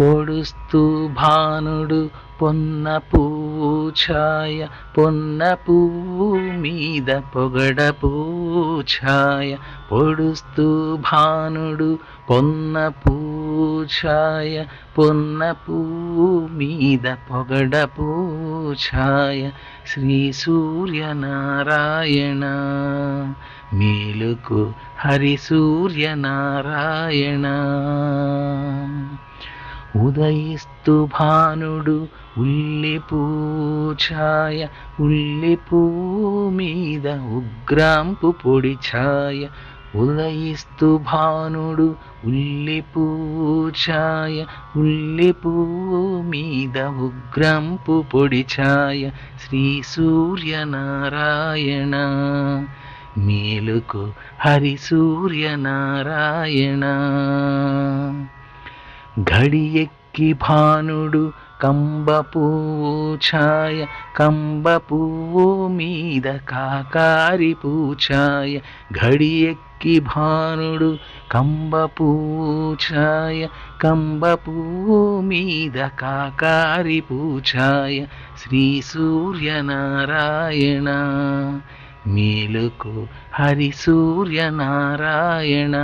పొడుస్తూ భానుడు పొన్న పూఛాయ పొన్న పువ్వు మీద పొగడ పూఛాయ. పొడుస్తూ భానుడు పొన్న పూఛాయ పొన్న పువ్వు మీద పొగడ పూఛాయ. శ్రీ సూర్యనారాయణ మేలుకు హరి సూర్యనారాయణ. ఉదయిస్తు భానుడు ఉల్లి పూఛాయ ఉల్లి పూ మీద ఉగ్రాంపు పొడి ఛాయ. ఉదయిస్తు భానుడు ఉల్లి పూఛాయ ఉల్లి పూ మీద ఉగ్రంపు పొడి ఛాయ. శ్రీ సూర్యనారాయణ మేలుకు హరి సూర్యనారాయణ. ఘడి భానుడు కంబ పువ్వు ఛాయ కంబ పువ్వు మీద కాకారి పూఛాయ ఘడి ఎక్కి భానుడు కంబ పువ్వు ఛాయ కంబ పువ్వు మీద కాకారి పూఛాయ శ్రీ సూర్యనారాయణ. మేలుకు హరి సూర్యనారాయణ.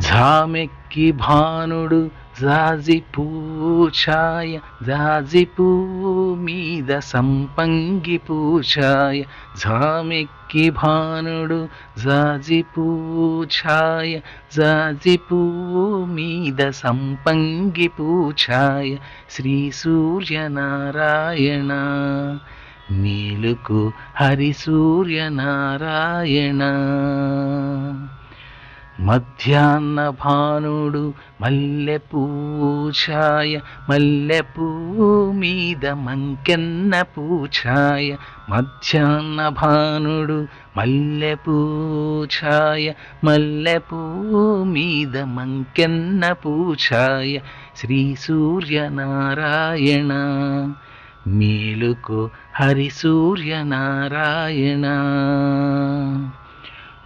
ఝామెక్కి భానుడు జాజి పూఛాయ జాజి పువ్వు మీద సంపంగి పూచాయ ఝామెక్కి భానుడు జాజి పూఛాయ జాజి పువ్వు మీద సంపంగి పూచాయ శ్రీ సూర్యనారాయణ. మేలుకు హరి సూర్యనారాయణ. మధ్యాహ్న భానుడు మల్లె పూఛాయ మల్లె పువ్వు మీద మంకెన్న పూఛాయ మధ్యాహ్న భానుడు మల్లె పూఛాయ మల్లె పువ్వు మీద మంకెన్న పూఛాయ శ్రీ సూర్యనారాయణ. మేలుకు హరి సూర్యనారాయణ.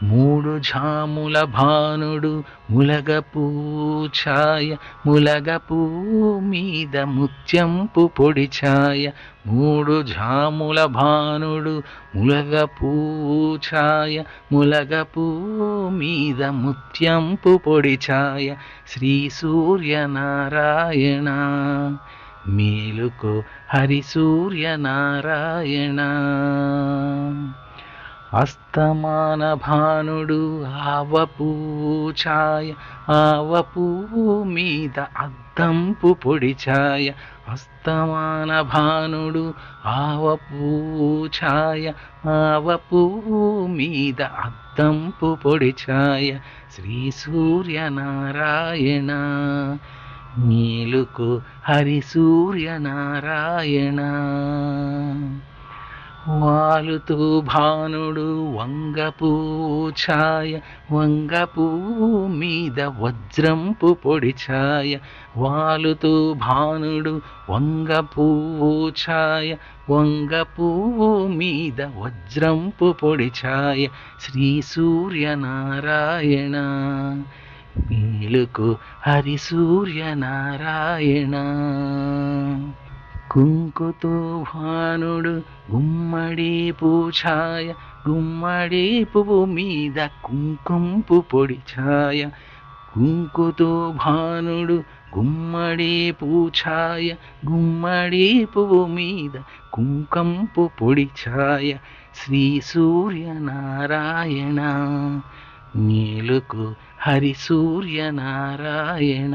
మూడు ఝాముల భానుడు ములగ పూఛాయ ములగ పువ్వు మీద ముత్యంపు పొడి ఛాయ. మూడు ఝాముల భానుడు ములగ పూఛాయ ములగ పువ్వు మీద ముత్యంపు పొడి ఛాయ. శ్రీ సూర్యనారాయణ మేలుకో హరి సూర్యనారాయణ. అస్తమాన భానుడు ఆవ పూఛాయ ఆవ మీద అద్దంపు పొడి ఛాయ అస్తమాన భానుడు ఆవ పూఛాయ ఆవ మీద అద్దంపు పొడి ఛాయ శ్రీ సూర్యనారాయణ మేలుకు హరి సూర్యనారాయణ వాలుతూ భానుడు వంగ పూఛాయ వంగ మీద వజ్రంపు పొడి ఛాయ వాలుతూ భానుడు వంగ పూఛాయ వంగ మీద వజ్రంపు పొడి ఛాయ శ్రీ సూర్యనారాయణ. మేలుకు హరి సూర్యనారాయణ. కుంకుతో భానుడు గుమ్మడి పూఛాయ గుమ్మడి పువ్వు మీద కుంకుంపు పొడి ఛాయ. కుంకుతో భానుడు గుమ్మడి పూఛాయ గుమ్మడి పువ్వు మీద కుంకంపు పొడి ఛాయ. శ్రీ సూర్యనారాయణ నీలుకు హరి సూర్యనారాయణ.